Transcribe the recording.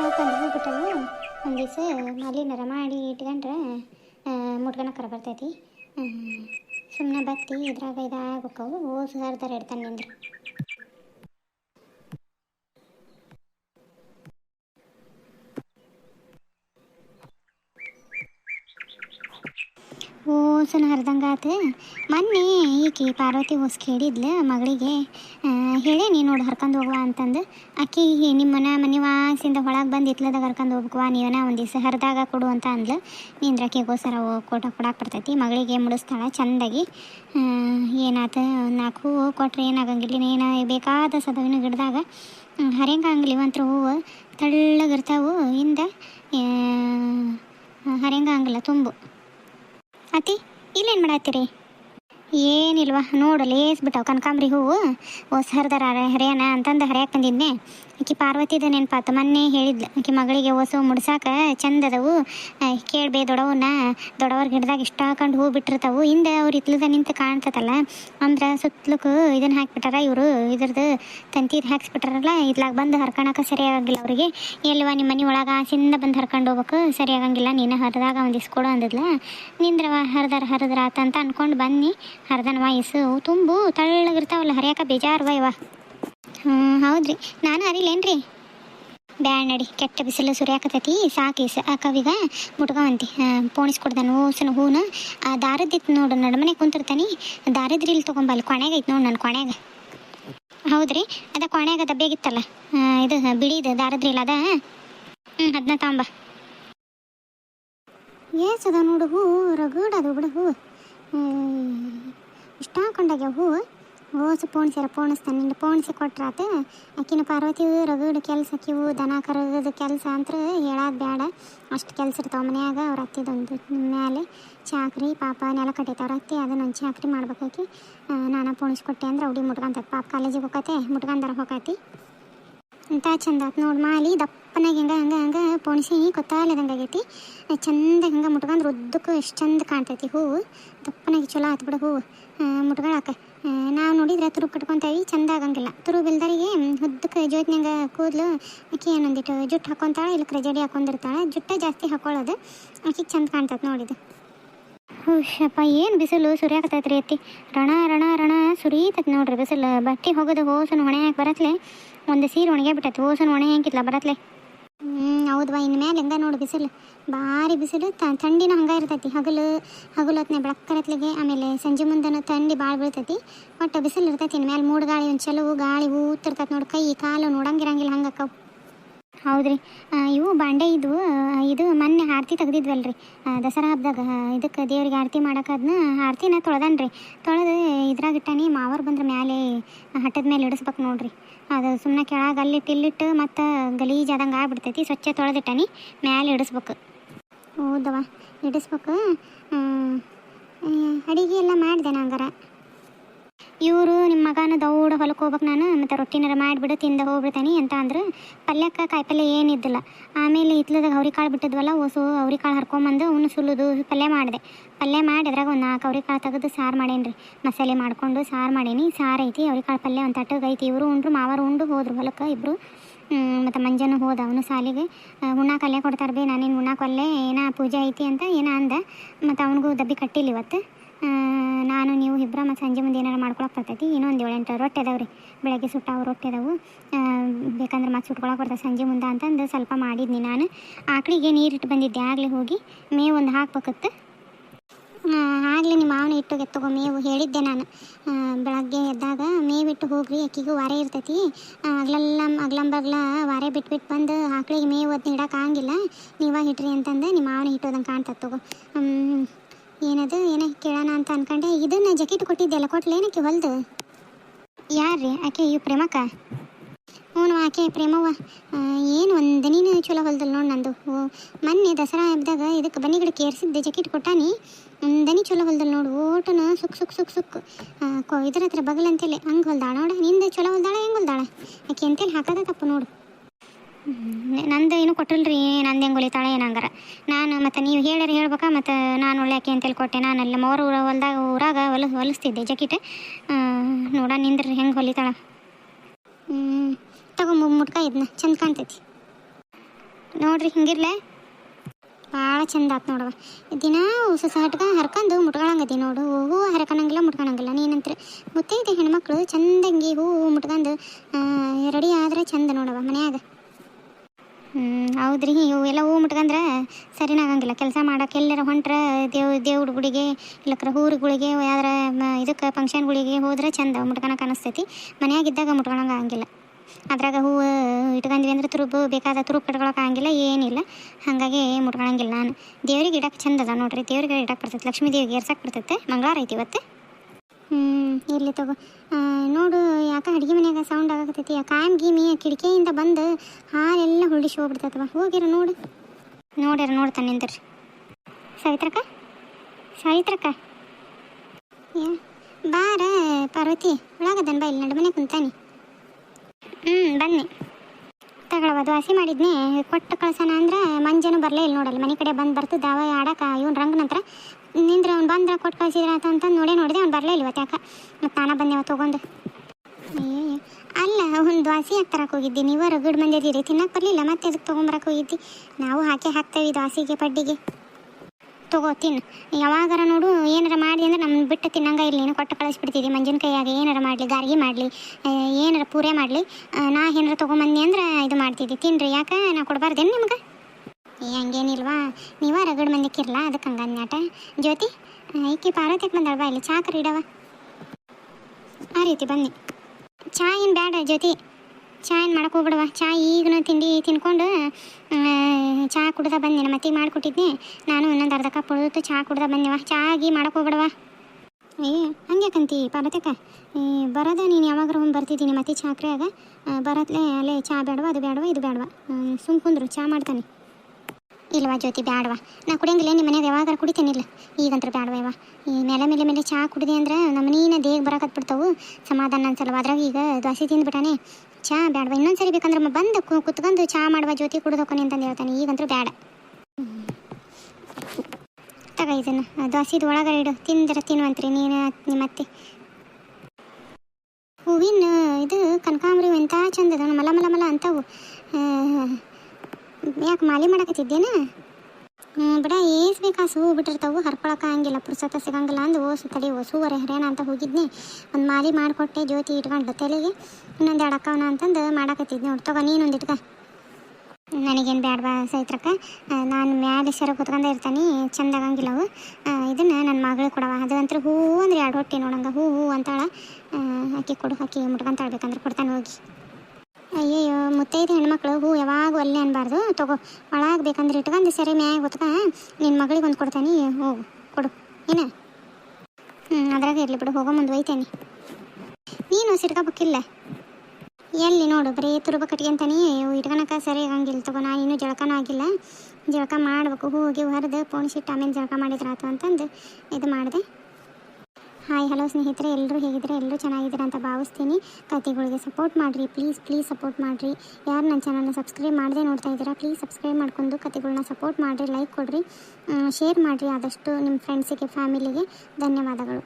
ಇಷ್ಟೊಂದು ಹೋಗ್ಬಿಟ್ಟವು. ಒಂದು ದಿವಸ ಮಾಲಿನಾರ ಮಾಡಿ ಇಟ್ಕೊಂಡ್ರೆ ಮುಟ್ಕೊಳಕರ ಬರ್ತೈತಿ. ಸುಮ್ಮನೆ ಬತ್ತಿ ಇದ್ರಾಗ ಇದಾಗಕ್ಕವು ಓಸು ಹರಿದಾರ ಇಡ್ತಾನೆ ನಿಂದ್ರೆ. ಓಸನ ಹರಿದಂಗೆ ಆತು. ಮೊನ್ನೆ ಈಕೆ ಪಾರ್ವತಿ ಹೊಸ ಕೇಳಿದ್ಲು ಮಗಳಿಗೆ ಹೇಳಿ ಹೇಳೇನಿ ನೋಡಿ ಹರ್ಕೊಂಡು ಹೋಗುವ ಅಂತಂದು. ಅಕ್ಕಿ ನಿಮ್ಮನ ಮನೆ ವಾಸಿಂದ ಒಳಗೆ ಬಂದು ಇತ್ಲದಾಗ ಹರ್ಕೊಂಡು ಹೋಗ್ಬೇಕವ ನೀವನ ಒಂದು ದಿವಸ ಹರಿದಾಗ ಕೊಡು ಅಂತ ಅಂದ್ಲು. ನಿಂದ್ರ ಅಕ್ಕಿಗೋಸ್ಕರ ಕೊಟ್ಟು ಕೊಡಕ್ಕೆ ಬರ್ತೈತಿ. ಮಗಳಿಗೆ ಮುಡಿಸ್ತಾಳೆ ಚಂದಾಗಿ. ಏನಾಯ್ತು ನಾಲ್ಕು ಹೂವು ಕೊಟ್ಟರೆ ಏನಾಗಂಗಿಲ್ಲ ಏನ ಬೇಕಾದ ಸದವಿನ ಗಿಡದಾಗ ಹರಿಯಂಗಾಗಲಿ ಒಂಥರ ಹೂವು ತಳ್ಳಗಿರ್ತಾವೆ ಹಿಂದೆ ಹರಿಯಂಗಾಗಂಗಿಲ್ಲ ತುಂಬು ಅತಿ ಇಲ್ಲೇನು ಮಾಡತ್ತೀರಿ ಏನಿಲ್ವಾ? ನೋಡು ಲೇಸ್ಬಿಟ್ಟವು ಕನಕಾಂಬ್ರಿ ಹೂವು. ಹೊಸ ಹರಿದಾರ ಹರಿಯಾಣ ಅಂತಂದು ಹರಿಯಾಕ ಬಂದಿದ್ನೆ. ಆಕಿ ಪಾರ್ವತಿದ ನೆನಪಾತು. ಮೊನ್ನೆ ಹೇಳಿದ್ಲು. ಆಕಿ ಮಗಳಿಗೆ ಹೊಸ ಮುಡ್ಸಾಕ ಚಂದ ಕೇಳಬೇ ದೊಡವನ್ನ. ದೊಡವ್ರ ಗಿಡದಾಗ ಇಷ್ಟ ಹಾಕೊಂಡು ಹೂ ಬಿಟ್ಟಿರ್ತಾವು. ಹಿಂದೆ ಅವ್ರು ಇತ್ಲದ ನಿಂತು ಕಾಣ್ತತಲ್ಲ. ಅಂದ್ರೆ ಸುತ್ತಲಕ್ಕೂ ಇದನ್ನ ಹಾಕ್ಬಿಟ್ಟಾರ ಇವರು. ಇದ್ರದ್ದು ತಂತಿದು ಹಾಕ್ಸ್ಬಿಟ್ಟಾರಲ್ಲ. ಇದ್ಲಾಗ ಬಂದು ಹರ್ಕೊಳಕ್ಕೆ ಸರಿಯಾಗಂಗಿಲ್ಲ ಅವರಿಗೆ. ಎಲ್ವಾ ನಿಮ್ಮ ಮನೆ ಒಳಗೆ ಆಸಿಂದ ಬಂದು ಹರ್ಕೊಂಡು ಹೋಗ್ಬೇಕು. ಸರಿಯಾಗಂಗಿಲ್ಲ. ನೀನು ಹರಿದಾಗ ಒಂದು ಇಸ್ಕೊಡು ಅಂದಿದ್ಲ. ನಿಂದ್ರವ, ಹರಿದಾರ ಹರಿದ್ರ ಆತಂತ ಅನ್ಕೊಂಡು ಬನ್ನಿ. ಹರಿದನ ವಯಸ್ಸು ತುಂಬು, ತಳ್ಳಗಿರ್ತಾವಲ್ಲ, ಹರಿಯಾಕ ಬೇಜಾರವ ಇವ ಹ್ಞೂ ಹೌದ್ರಿ. ನಾನು ಅರಿಲೇನ್ರಿ? ಬ್ಯಾಡ್ ನಡಿ, ಕೆಟ್ಟ ಬಿಸಿಲು ಸುರಿಯಾಕತೈತಿ, ಸಾಕಿ ಕವಿಗ ಮುಟ್ಕೊಂತಿ. ಪೋಣಿಸ್ಕೊಡ್ದಾನು ಓಸನ ಹೂನ. ಆ ದಾರದಿತ್ತು ನೋಡು, ನಡಮನೆ ಕುಂತಿರ್ತಾನೆ. ದಾರದ್ರಿ ಇಲ್ಲಿ ತೊಗೊಂಬಲ್ಲಿ ಕೊನೆಗೆ ಐತೆ ನೋಡು ನನ್ನ ಕೊನೆಗೆ ಹೌದ್ರಿ? ಅದ ಕೊನೆಗೆ ಅದ ಬೇಗಿತ್ತಲ್ಲ ಇದು ಬಿಳಿದು ದಾರದ್ರಿ ಇಲ್ಲ ಅದ. ಹ್ಞೂ ಅದನ್ನ ತಾಂಬ. ಏಸದ ನೋಡು ಹೂ ರಗಡ್ ಅದು ಬಿಡು ಹೂ. ಇಷ್ಟ ಹಾಕೊಂಡಾಗ್ಯಾವ ಹೂ ಓಸು ಪೋಣಿಸ್ಯಾರ ಪೋಣಿಸ್ತಾನೆ. ನಿಂಗೆ ಪೋಣಿಸಿ ಕೊಟ್ರಾತ, ಆಕಿನ ಪಾರ್ವತಿ ರಗಡು ಕೆಲಸ ಆಕಿವು ದನ ಕರಗದ ಕೆಲಸ ಅಂತ ಹೇಳೋದು ಬೇಡ ಅಷ್ಟು ಕೆಲಸ ಇರ್ತಾವೆ ಮನ್ಯಾಗ, ಅವ್ರ ಅತ್ತಿದೊಂದು ಮೇಲೆ ಚಾಕ್ರಿ, ಪಾಪ ನೆಲ ಕಟ್ಟೈತೆ ಅವ್ರ ಅತ್ತಿ ಅದನ್ನೊಂದು ಚಾಕ್ರಿ ಮಾಡ್ಬೇಕಾಕಿ ನಾನು ಪೋಣಿಸ್ಕೊಟ್ಟೆ ಅಂದ್ರೆ ಅವಡಿ ಮುಟ್ಕೊಂತೈತೆ ಪಾಪ ಕಾಲೇಜಿಗೆ ಹೋಗತ್ತೆ ಮುಟ್ಕೊಂಡಾರ ಹೋಗತಿ ಅಂತ ಚಂದ ಆತ್ ನೋಡಿ ಮಾಲಿ, ದಪ್ಪನಾಗಿ ಹಂಗೆ ಹಂಗೆ ಹಂಗೆ ಪೋಣಿಸಿ ಕೊತ್ತಾಲದಂಗೆ ಆಗೈತಿ. ಚಂದ ಹಿಂಗೆ ಮುಟ್ಕೊಂಡ್ರೆ ಉದ್ದಕ್ಕೂ ಎಷ್ಟು ಚಂದ ಕಾಣ್ತೈತಿ ಹೂವು. ದಪ್ಪನಾಗಿ ಚಲೋ ಆತ್ಬಿಡ ಹೂವು. ಮುಟ್ಕೊಳಕ್ಕೆ ನಾವು ನೋಡಿದ್ರೆ ತುರು ಕಟ್ಕೊತೀವಿ ಚಂದ ಆಗಂಗಿಲ್ಲ. ತುರು ಬಿಲ್ದರಿಗೆ ಉದ್ದಕ್ಕೆ ಜೋತ್ನ್ಯಾಗ ಕೂದಲು ಆಕೆ ಏನೊಂದಿಟ್ಟು ಜುಟ್ಟು ಹಾಕೊತಾಳೆ ಇಲ್ಲಿ ಜಡಿ ಹಾಕೊಂಡಿರ್ತಾಳೆ. ಜುಟ್ಟ ಜಾಸ್ತಿ ಹಾಕೊಳ್ಳೋದು ಆಕೆಗೆ ಚಂದ ಕಾಣ್ತೈತೆ ನೋಡಿದ್ದು ಹುಷಪ್ಪ ಏನು ಬಿಸಿಲು ಸುರಿಯಾಕತೈತ್ರಿ ಅತ್ತಿ. ರಣ ರಣ ರಣ, ಸುರಿತೈತೆ ನೋಡ್ರಿ ಬಿಸಿಲು. ಬಟ್ಟೆ ಹೋಗೋದು ಹೋಸನ ಹೊಣೆ ಹಾಕಿ ಬರತ್ಲೆ. ಒಂದು ಸೀರೆ ಒಣಗೇ ಬಿಟ್ಟೈತೆ ಹೋಸನ ಹೊಣೆ ಹಾಕಿತ್ಲ ಬರತ್ಲೆ. ಹ್ಞೂ ಹೌದವಾ ಇನ್ನು ಮೇಲೆ ಹೆಂಗ ನೋಡು ಬಿಸಿಲು. ಭಾರಿ ಬಿಸಿಲು. ಥಂಡಿನ ಹಂಗೆ ಇರ್ತೈತಿ. ಹಗಲು ಹಗಲು ಹೊತ್ನೆ ಆಮೇಲೆ ಸಂಜೆ ಮುಂದೆನೂ ಥಂಡಿ ಭಾಳ ಬೀಳ್ತೈತಿ. ಒಟ್ಟು ಬಿಸಿಲು ಇರ್ತೈತಿ. ಇನ್ನು ಮೇಲೆ ಮೂಡು ಗಾಳಿ ಒಂದು ಚಲೋ ಗಾಳಿ ಊತಿರ್ತೈತಿ ನೋಡಿ. ಕೈ ಕಾಲು ನೋಡಂಗಿರಂಗಿಲ್ಲ ಹಂಗೆ ಅಕ್ಕವು. ಹೌದ್ರಿ. ಇವು ಬಾಂಡೆ ಇದ್ವು. ಇದು ಮೊನ್ನೆ ಆರತಿ ತೆಗ್ದಿದ್ವಲ್ರಿ. ಆ, ದಸರಾ ಹಬ್ಬದಾಗ ಇದಕ್ಕೆ ದೇವ್ರಿಗೆ ಆರತಿ ಮಾಡಕ್ಕೆ ಅದನ್ನ ಆರತಿನ ತೊಳೆದನ್ರಿ. ತೊಳೆದು ಇದ್ರಾಗ ಮಾವರು ಮಾವರ್ ಬಂದ್ರೆ ಮ್ಯಾಲೆ ಹಟ್ಟದ ಮೇಲೆ ಇಡಿಸ್ಬೇಕು ನೋಡ್ರಿ. ಅದು ಸುಮ್ಮನೆ ಕೆಳಗೆ ಅಲ್ಲಿಟ್ಟು ಇಲ್ಲಿಟ್ಟು ಮತ್ತು ಗಲೀಜ್ ಆದಂಗೆ ಆಗ್ಬಿಡ್ತೈತಿ ಸ್ವಚ್ಛ ತೊಳೆದಿಟ್ಟಾನಿ ಮ್ಯಾಲೆ ಇಡಿಸ್ಬೇಕು ಹೌದವ ಇಡಿಸ್ಬೇಕು ಅಡಿಗೆ ಎಲ್ಲ ಮಾಡಿದೆ ನಂಗಾರ ಇವರು ನಿಮ್ಮ ಮಗನ ದೌಡ ಹೊಲಕ್ಕೆ ಹೋಗ್ಬೇಕು ನಾನು, ಮತ್ತು ರೊಟ್ಟಿನಾರ ಮಾಡಿಬಿಡು, ತಿಂದ ಹೋಗ್ಬಿಡ್ತಾನೆ ಅಂತ ಅಂದ್ರೆ. ಪಲ್ಯಕ್ಕೆ ಕಾಯಿಪಲ್ಯ ಏನಿದ್ದಿಲ್ಲ ಆಮೇಲೆ ಹಿತ್ಲದಾಗ ಅವ್ರಿಕಾಳು ಬಿಟ್ಟಿದ್ವಲ್ಲ, ಓಸು ಅವ್ರಿಕಾಳು ಹರ್ಕೊಂಬಂದು ಅವನು ಸುಲಿದು ಪಲ್ಯ ಮಾಡಿದೆ. ಪಲ್ಯ ಮಾಡಿ ಅದ್ರಾಗ ಒಂದು ನಾಲ್ಕು ಅವ್ರಿಕಾಳು ತೆಗೆದು ಸಾರು ಮಾಡೇನಿ ರೀ ಮಸಾಲೆ ಮಾಡಿಕೊಂಡು ಸಾರು ಮಾಡೇನಿ, ಸಾರು ಐತಿ ಅವ್ರಿಕಾಳು ಪಲ್ಯ ಒಂದು ತಟ್ಟಗೆ ಐತಿ. ಇವರು ಉಂಡ್ರು, ಮಾವಾರು ಉಂಡು ಹೋದ್ರು ಹೊಲಕ್ಕೆ ಇಬ್ಬರು ಮತ್ತು ಮಂಜನ ಹೋದ ಅವನು ಸಾಲಿಗೆ. ಉಣ್ಣಾಕ ಅಲ್ಲೇ ಕೊಡ್ತಾರೆ ಬೇ, ನಾನೇನು ಉಣ್ಣಾಕ ಅಲ್ಲೇ ಏನೋ ಪೂಜೆ ಐತಿ ಅಂತ ಏನೋ ಅಂದ. ಮತ್ತು ಅವನಿಗೂ ದಬ್ಬಿ ಕಟ್ಟಿಲ್ಲ ಇವತ್ತು. ನಾನು, ನೀವು ಇಬ್ಬರ ಮತ್ತು ಸಂಜೆ ಮುಂದೆ ಏನಾರು ಮಾಡ್ಕೊಳಕ್ಕೆ ಬರ್ತೈತಿ? ಇನ್ನೊಂದು ಏಳೆಂಟು ರೊಟ್ಟಿ ಅದಾವೆ ರೀ ಬೆಳಗ್ಗೆ ಸುಟ್ಟಾವು ರೊಟ್ಟಿ ಅದಾವು. ಬೇಕಂದ್ರೆ ಮತ್ತೆ ಸುಟ್ಕೊಳಕ್ಕೆ ಬರ್ತದೆ ಸಂಜೆ ಮುಂದೆ ಅಂತಂದು ಸ್ವಲ್ಪ ಮಾಡಿದ್ನಿ ನಾನು. ಆಕಳಿಗೆ ನೀರಿಟ್ಟು ಬಂದಿದ್ದೆ. ಆಗಲೇ ಹೋಗಿ ಮೇವು ಒಂದು ಹಾಕ್ಬೇಕತ್ತು ಆಗಲೇ ನಿಮ್ಮ ಮಾವನ ಇಟ್ಟು ಎತ್ತಗೋ ಮೇವು ಹೇಳಿದ್ದೆ ನಾನು. ಬೆಳಗ್ಗೆ ಎದ್ದಾಗ ಮೇವಿಟ್ಟು ಹೋಗ್ರಿ, ಅಕ್ಕಿಗೂ ವಾರೆ ಇರ್ತೈತಿ. ಅಗ್ಲೆಲ್ಲ, ಅಗ್ಲಂಬಗ್ಲ ವಾರೆ ಬಿಟ್ಬಿಟ್ಟು ಬಿಟ್ಟು ಬಂದು ಆಕಳಿಗೆ ಮೇವು ಅದನ್ನ ಇಡೋಕ್ಕಾಗಿಲ್ಲ ನೀವಾಗ ಇಟ್ರಿ ಅಂತಂದು ನಿಮ್ಮ ಮಾವನ ಇಟ್ಟೋದಂಗೆ ಕಾಣ್ತದೆ ತಗೋ. ಏನದು, ಏನ ಕೇಳೋಣ ಅಂತ ಅನ್ಕೊಂಡೆ. ಇದನ್ನ ಜಕೆಟ್ ಕೊಟ್ಟಿದ್ದೆಲ್ಲ ಕೊಟ್ಲೇನಕ್ಕೆ ಹೊಲ್ದು? ಯಾರ್ರಿ ಆಕೆ ಇವು ಪ್ರೇಮಕ್ಕ? ಹ್ಞೂ ಆಕೆ, ಪ್ರೇಮವ್ವ. ಏನು ಒಂದು ನೀನು ಚಲೋ ಹೊಲ್ದಲ್ ನೋಡಿ ನಂದು. ಓ, ಮೊನ್ನೆ ದಸರಾ ಹಬ್ಬದಾಗ ಇದಕ್ಕೆ ಬನ್ನಿ ಗಿಡಕ್ಕೆ ಏರ್ಸಿದ್ದೆ ಜಾಕೆಟ್ ಕೊಟ್ಟಾನಿ. ದನಿ ಚಲೋ ಹೊಲ್ದಲ್ ನೋಡು, ಓಟನ ಸುಕ್ ಸುಕ್ ಸುಕ್ ಸುಕ್. ಇದ್ರ ಹತ್ರ ಬಗಲಂತೇಳಿ ಹಂಗೆ ಹೊಲ್ದಾಳ ನೋಡ. ನಿಂದು ಚಲೋ ಹೊಲ್ದಾಳ, ಹೆಂಗೆ ಹೊಲ್ದಾಳ? ಆಕೆ ಅಂತೇಳಿ ಹಾಕೋದ ತಪ್ಪು ನೋಡು. ನಂದು ಏನು ಕೊಟ್ಟಿಲ್ರಿ, ನಂದು ಹೆಂಗೆ ಹೊಲಿತಾಳೆ ಏನಂಗಾರ ನಾನು ಮತ್ತು ನೀವು ಹೇಳ್ಯಾರ ಹೇಳ್ಬೇಕಾ, ಮತ್ತು ನಾನು ಅಂತ ಅಂತೇಳಿ ಕೊಟ್ಟೆ ನಾನು ಅಲ್ಲಿ ಮೋರ ಊರ ಹೊಲ್ದಾಗ, ಊರಾಗ ಹೊಲ, ಹೊಲಿಸ್ತಿದ್ದೆ ಜಕೆಟ್. ನೋಡ, ನಿಂದ್ರಿ, ಹೆಂಗೆ ಹೊಲಿತಾಳ. ತಗೊಂಬ ಮುಟ್ಕ ಇದನ್ನ ಚಂದ ಕಾಣ್ತೈತಿ. ನೋಡ್ರಿ, ಹಿಂಗಿರ್ಲೆ. ಭಾಳ ಚಂದ ಆತು ನೋಡವ ದಿನ ಹೊಸ ಹಟ್ಕ ಹರ್ಕೊಂಡು ಮುಟ್ಕೊಳಂಗದಿ ನೋಡು. ಹೂವು ಹರ್ಕೊಳಂಗಿಲ್ಲ ಮುಟ್ಕೊಳಂಗಿಲ್ಲ. ನೀನಂತ್ರ ಮುತ್ತೈದೆ ಹೆಣ್ಮಕ್ಳು ಚಂದಂಗಿ ಹೂವು ಮುಟ್ಕೊಂಡು ರೆಡಿ ಆದ್ರೆ ಚಂದ ನೋಡವ ಮನ್ಯಾಗ. ಹೌದ್ರಿ. ಇವೆಲ್ಲ ಹೂ ಮುಟ್ಕಂದ್ರೆ ಸರಿನಾಗಂಗಿಲ್ಲ ಕೆಲಸ ಮಾಡಕ್ಕೆ ಎಲ್ಲರ ಹೊಂಟ್ರ ದೇವ್ ದೇವ್ರ ಗುಡಿಗೆ ಇಲ್ಲಕ್ರ ಊರುಗಳಿಗೆ, ಯಾವ್ದಾರ ಇದಕ್ಕೆ ಫಂಕ್ಷನ್ಗಳಿಗೆ ಹೋದ್ರೆ ಚಂದ ಮುಟ್ಕೊಳಕ್ಕೆ ಅನಿಸ್ತೈತಿ. ಮನೆಯಾಗಿದ್ದಾಗ ಮುಟ್ಕೊಳಂಗೆ ಆಗಂಗಿಲ್ಲ. ಅದ್ರಾಗ ಹೂವು ಇಟ್ಕೊಂಡ್ವಿ ಅಂದ್ರೆ ತುರುಬು, ಬೇಕಾದ ತುರುಬು ಕಟ್ಕೊಳಕ್ಕೆ ಆಗಂಗಿಲ್ಲ, ಏನಿಲ್ಲ. ಹಾಗಾಗಿ ಮುಟ್ಕೊಳಂಗಿಲ್ಲ ನಾನು. ದೇವ್ರಿಗೆ ಇಡಕ್ಕೆ ಚಂದ ಅದ ನೋಡ್ರಿ. ದೇವ್ರಿಗೆ ಇಡಕ್ಕೆ ಬರ್ತೈತಿ. ಲಕ್ಷ್ಮೀ ದೇವಿಗೆ ಏರ್ಸಕ್ಕೆ ಬರ್ತೈತೆ. ಮಂಗಳಾರ ಐತಿ ಇವತ್ತು. ಹ್ಞೂ ಇಲ್ಲಿ ತಗೋ. ನೋಡು ಸೌಂಡ್ ಆಗಕತ್ತೈತಿ ಆ ಕಾಯಂ ಗೀಮಿ ಕಿಟಕಿಯಿಂದ ಬಂದು ಹಾಲೆಲ್ಲ ಹುಳಿಸಿ ಹೋಗ್ಬಿಡ್ತೈತವ. ಹೋಗಿರ ನೋಡು. ನೋಡ್ಯಾರ ನೋಡ್ತಾನೆ ನಿಂತ್ರಿ. ಸಾವಿತ್ರಕ್ಕ? ಸಾವಿತ್ರಕ್ಕ? ಬಾರ ಪಾರ್ವತಿ. ಒಳಗದನ್ ಬಾ, ಇಲ್ಲಿ ನಡು ಮನೆ ಕುಂತಾನೆ. ಹ್ಞೂ ಬನ್ನಿ. ತಗೊಳವ ಹಸಿ ಮಾಡಿದ್ನಿ. ಕೊಟ್ಟು ಕಳ್ಸೋಣ ಅಂದ್ರೆ ಮಂಜನೂ ಬರಲೇ ಇಲ್ಲ ನೋಡಲ್ಲ ಮನೆ ಕಡೆ ಬಂದು ಬರ್ತದ ಅವ ಆಡಕ್ಕೆ ಇವ್ನು ರಂಗ ನಂತರ. ನಿಂದ್ರೆ ಅವ್ನು ಬಂದ್ರೆ ಕೊಟ್ಟು ಕಳ್ಸಿದ್ರ ಅಂತ ನೋಡೇ ನೋಡಿದೆ, ಅವ್ನು ಬರಲೇ ಇವತ್ತು ಯಾಕೆ ಮತ್ತು ನಾನ ಬಂದೆವ ತೊಗೊಂಡು. ಅಲ್ಲ, ಒಂದು ದ್ವಾಸಿ ಹಾಕಿ ಹೋಗಿದ್ದೆ. ನೀವು ರಗಡ್ ಮಂದಿ ಇದೀರಿ ತಿನ್ನಕ್ಕೆ ಬರಲಿಲ್ಲ. ಮತ್ತೆ ಅದಕ್ಕೆ ತೊಗೊಂಬರಕ್ಕೆ ಹೋಗಿದ್ದಿ? ನಾವು ಹಾಕಿ ಹಾಕ್ತೇವೆ ದ್ವಾಸಿಗೆ, ಪಡ್ಡಿಗೆ. ತಗೋ, ತಿನ್ನು. ಯಾವಾಗಾರ ನೋಡು, ಏನಾರ ಮಾಡಿ ಅಂದ್ರೆ ನಮ್ಮ ಬಿಟ್ಟು ತಿನ್ನಂಗ ಇಲ್ಲಿ ನೀನು ಕೊಟ್ಟು ಕಳಿಸ್ಬಿಡ್ತಿದ್ದಿ ಮಂಜಿನ ಕೈಯಾಗ. ಏನಾರ ಮಾಡಲಿ, ಗಾರ್ಗಿ ಮಾಡಲಿ ಏನಾರ ಪೂರೆ ಮಾಡಲಿ. ನಾ ಏನಾರ ತೊಗೊಂಬಂದಿ ಅಂದ್ರೆ ಇದು ಮಾಡ್ತಿದ್ದೆ. ತಿನ್ರಿ. ಯಾಕೆ? ನಾ ಕೊಡಬಾರ್ದೇನು ನಿಮ್ಗೆ? ಏ, ಹಂಗೇನಿಲ್ವಾ? ನೀವ ರಗಡ್ ಮಂದಿಕ್ಕಿರಲ್ಲ ಅದಕ್ಕೆ ಹಂಗೆ ಅನ್ಯಾಟ ಜ್ಯೋತಿ ಈಕೆ ಪಾರ್ವತಿಗೆ ಬಂದಳ ಬಾ ಇಲ್ಲಿ. ಚಾಕ್ರಿ ಇಡವ ಆ ರೀತಿ ಬನ್ನಿ. ಚಾ ಏನು ಬೇಡ ಜ್ಯೋತಿ. ಚಾ ಏನು ಮಾಡಕ್ಕೆ ಹೋಗ್ಬಿಡವ ಚಾ ಈಗಿನ ತಿಂಡಿ ತಿನ್ಕೊಂಡು ಚಾ ಕುಡ್ದ ಬಂದೆ. ನಮ್ಮ ಅತ್ತಿಗೆ ನಾನು ಇನ್ನೊಂದು ಅರ್ಧ ಕಪ್ ಉಳಿದು ಚಾ ಕುಡ್ದ ಬಂದೆವ. ಚಾ ಆಗಿ ಮಾಡಕ್ಕೆ ಹೋಗ್ಬಿಡವ ಏ ಹಂಗ್ಯಾಕಂತಿ ಪಾರ್ವತಕ್ಕ ಈ ಬರೋದ ನೀನು ಯಾವಾಗ ಒಮ್ಮೆ ಬರ್ತಿದ್ದೀನಿ? ಮತ್ತೆ ಚಾಕ್ರಿಯಾಗ. ಬರತ್ಲೇ, ಅಲ್ಲೇ ಚಾ ಬೇಡವಾ, ಅದು ಬೇಡವಾ, ಇದು ಬೇಡವಾ? ಸುಮ್ ಕುಂದ್ರು, ಚಾ ಮಾಡ್ತಾನೆ. ಇಲ್ವಾ ಜ್ಯೋತಿ, ಬ್ಯಾಡವಾ. ನಾ ಕುಡಿಯಂಗಿಲ್ಲ ನಿಮ್ಮ ಮನೆಯಾಗ ಯಾವಾಗ ಕುಡಿತೇನಿಲ್ಲ. ಈಗಂತ್ರ ಬ್ಯಾಡವ ಇವ. ಈ ಮೇಲೆ ಮೇಲೆ ಮೇಲೆ ಚಹಾ ಕುಡಿದೆ ಅಂದ್ರೆ ನಮ್ಮ ನೀನ ದೇಹ ಬರಕತ್ಬಿಡ್ತಾವು ಸಮಾಧಾನ ಅನ್ಸಲ್ವ ಅದ್ರಾಗ ಈಗ ದ್ವಾಸಿ ತಿಂದ್ಬಿಟ್ಟಾನೆ ಚಹಾ ಬ್ಯಾಡವ, ಇನ್ನೊಂದ್ಸರಿ ಬೇಕಂದ್ರೆ ಮ- ಬಂದು ಕುತ್ಕೊಂಡು ಚಹಾ ಮಾಡುವ ಜ್ಯೋತಿ, ಕುಡಿದೋಕೊನೆ ಅಂತಂದು ಹೇಳ್ತಾನೆ. ಈಗಂತೂ ಬ್ಯಾಡ. ತಗ ಇದನ್ನು ದ್ವಾಸಿದ ಒಳಗಡೆ ಇಡು. ತಿಂದ್ರೆ ತಿನ್ನುವಂತ್ರಿ ನೀನು ನಿಮ್ಮ ಅತ್ತೆ. ಹೂವಿನ ಇದು ಕನಕಾಂಬ್ರಿ ಎಂಥ ಚಂದ ಅದ ಮಲ ಮಲ ಮಲ ಅಂತಾವು ಯಾಕೆ ಮಾಲಿ ಮಾಡಕತ್ತಿದ್ದೇನ? ಹ್ಞೂ ಬಿಡ, ಏಸ್ ಬೇಕಾಸು ಸೂ ಬಿಟ್ಟಿರ್ತಾವು. ಹರ್ಕೊಳಕ ಹಂಗಿಲ್ಲ. ಪುರ್ಸತ ಸಿಗಂಗಿಲ್ಲ ಅಂದು ಓಸು ತಡಿ ಓಸುವರೆ ಹರೇನ ಅಂತ ಹೋಗಿದ್ನಿ. ಒಂದು ಮಾಲಿ ಮಾಡಿಕೊಟ್ಟೆ ಜ್ಯೋತಿ ಇಟ್ಕೊಂಡು ತಲೆಗೆ. ಇನ್ನೊಂದು ಎಡಕ್ಕವನ ಅಂತಂದು ಮಾಡಕತ್ತಿದ್ನಿ. ನೋಡಿ, ತಗೋ, ನೀನೊಂದು ಇಟ್ಕ. ನನಗೇನು ಬೇಡವಾ ಸೈತ್ರಕ್ಕ. ನಾನು ಮ್ಯಾಲೆ ಸೇರೋ ಕುತ್ಕೊಂಡೇ ಇರ್ತಾನೆ. ಚಂದ ಆಗಂಗಿಲ್ಲ ಅವು. ಇದನ್ನು ನನ್ನ ಮಗಳಿಗೆ ಕೊಡವ. ಅದು ಹೂ ಅಂದ್ರೆ ಎರಡು ಹೊಟ್ಟೆ ನೋಡಂಗ. ಹೂ ಹೂ ಅಂತಾಳ. ಹಾಕಿ ಕೊಡು ಹಾಕಿ ಮುಟ್ಕೊಂತಾಳ್ಬೇಕಂದ್ರೆ ಕೊಡ್ತಾನೆ ಹೋಗಿ. ಮುತ್ತೈದು ಹೆಣ್ಮಕ್ಳು, ಹೂ ಯಾವಾಗ ಅಲ್ಲೇ ಅನ್ಬಾರ್ದು. ತಗೋ ಒಳಗೆ ಬೇಕಂದ್ರೆ ಇಟ್ಕೊಂಡು ಸರಿ ಮ್ಯಾಗ ಗೊತ್ತ ನಿನ್ನ ಮಗಳಿಗೆ ಒಂದು ಕೊಡ್ತಾನೆ ಹೋಗು ಕೊಡು ಏನ ಹ್ಞೂ ಅದ್ರಾಗ ಇರಲಿ ಬಿಡು, ಹೋಗೋ ಮುಂದೆ ಒಯ್ತೇನೆ ನೀನು ಸಿಡ್ಕೋಬೇಕಿಲ್ಲ ಎಲ್ಲಿ ನೋಡು, ಬರೀ ತುರುಬ ಕಟ್ಕೊಂತಾನೆ ಇಟ್ಕೊಳಕ ಸರಿ ಆಗಂಗಿಲ್ಲ. ತಗೋ ನಾನು ಇನ್ನೂ ಜಳಕನೂ ಆಗಿಲ್ಲ. ಜಳಕ ಮಾಡ್ಬೇಕು ಹೋಗಿ ಹೊರದು ಪೋಣಿಸಿಟ್ಟು ಆಮೇಲೆ ಜಳಕ ಮಾಡಿದ್ರಾತು ಅಂತಂದು ಇದು ಮಾಡಿದೆ. ಹಾಯ್ ಹಲೋ ಸ್ನೇಹಿತರೆ ಎಲ್ಲರೂ ಹೇಗಿದ್ರೆ ಎಲ್ಲರೂ ಚೆನ್ನಾಗಿದ್ದೀರಾ ಅಂತ ಭಾವಿಸ್ತೀನಿ. ಕತೆಗಳಿಗೆ ಸಪೋರ್ಟ್ ಮಾಡಿರಿ ಪ್ಲೀಸ್ ಪ್ಲೀಸ್ ಸಪೋರ್ಟ್ ಮಾಡಿರಿ. ಯಾರು ನನ್ನ ಚಾನಲ್ನ ಸಬ್ಸ್ಕ್ರೈಬ್ ಮಾಡದೆ ನೋಡ್ತಾ ಇದ್ದೀರಾ ಪ್ಲೀಸ್ ಸಬ್ಸ್ಕ್ರೈಬ್ ಮಾಡ್ಕೊಂಡು ಕತೆಗಳನ್ನ ಸಪೋರ್ಟ್ ಮಾಡಿರಿ ಲೈಕ್ ಕೊಡಿರಿ. ಶೇರ್ ಮಾಡಿರಿ ಆದಷ್ಟು ನಿಮ್ಮ ಫ್ರೆಂಡ್ಸಿಗೆ ಫ್ಯಾಮಿಲಿಗೆ ಧನ್ಯವಾದಗಳು.